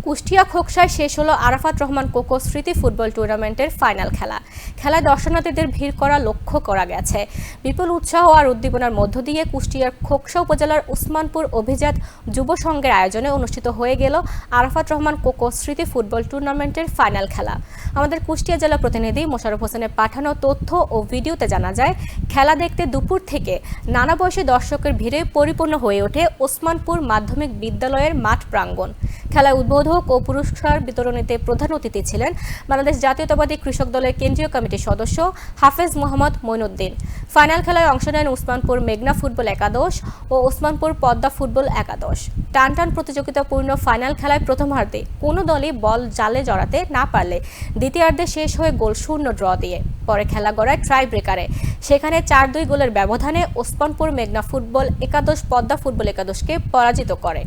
কুষ্টিয়া খোকসায় শেষ হলো আরাফাত রহমান কোকো স্মৃতি ফুটবল টুর্নামেন্টের ফাইনাল খেলা। খেলায় দর্শনার্থীদের ভিড় করা লক্ষ্য করা গেছে। বিপুল উৎসাহ আর উদ্দীপনার মধ্য দিয়ে কুষ্টিয়ার খোকসা উপজেলার উসমানপুর অভিজাত যুব সংঘের আয়োজনে অনুষ্ঠিত হয়ে গেল আরাফাত রহমান কোকো স্মৃতি ফুটবল টুর্নামেন্টের ফাইনাল খেলা। আমাদের কুষ্টিয়া জেলা প্রতিনিধি মোশারফ হোসেনের পাঠানো তথ্য ও ভিডিওতে জানা যায়, খেলা দেখতে দুপুর থেকে নানা বয়সী দর্শকের ভিড়ে পরিপূর্ণ হয়ে ওঠে ওসমানপুর মাধ্যমিক বিদ্যালয়ের মাঠ প্রাঙ্গণ। খেলায় উদ্বোধক ও পুরস্কার বিতরণীতে প্রধান অতিথি ছিলেন বাংলাদেশ জাতীয়তাবাদী কৃষক দলের কেন্দ্রীয় কমিটির সদস্য হাফেজ মোহাম্মদ মইনুদ্দিন। ফাইনাল খেলায় অংশ নেন উসমানপুর মেঘনা ফুটবল একাদশ ও ওসমানপুর পদ্মা ফুটবল একাদশ। টান টান প্রতিযোগিতাপূর্ণ ফাইনাল খেলায় প্রথমার্ধে কোনো দলই বল জালে জড়াতে না পারলে দ্বিতীয়ার্ধে শেষ হয়ে গোল শূন্য ড্র দিয়ে পরে খেলা গড়ায় ট্রাই ব্রেকারে সেখানে চার দুই গোলের ব্যবধানে ওসমানপুর মেঘনা ফুটবল একাদশ পদ্মা ফুটবল একাদশকে পরাজিত করে।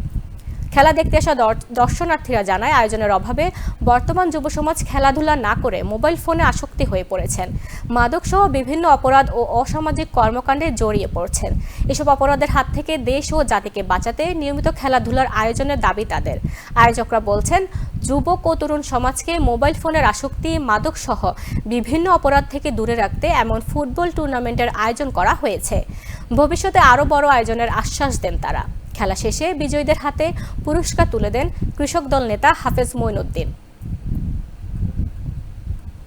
খেলা দেখতে আসা দর- দর্শনার্থীরা জানায়, আয়োজনের অভাবে বর্তমান যুব সমাজ খেলাধুলা না করে মোবাইল ফোনে আসক্তি হয়ে পড়েছেন। মাদকসহ বিভিন্ন অপরাধ ও অসামাজিক কর্মকাণ্ডে জড়িয়ে পড়ছেন। এসব অপরাধের হাত থেকে দেশ ও জাতিকে বাঁচাতে নিয়মিত খেলাধুলার আয়োজনের দাবি তাদের। আয়োজকরা বলছেন, যুবক ও তরুণ সমাজকে মোবাইল ফোনের আসক্তি, মাদকসহ বিভিন্ন অপরাধ থেকে দূরে রাখতে এমন ফুটবল টুর্নামেন্টের আয়োজন করা হয়েছে। ভবিষ্যতে আরও বড় আয়োজনের আশ্বাস দেন তারা। খেলা শেষে বিজয়ীদের হাতে পুরস্কার তুলে দেন কৃষক দল নেতা হাফেজ মইনুদ্দিন।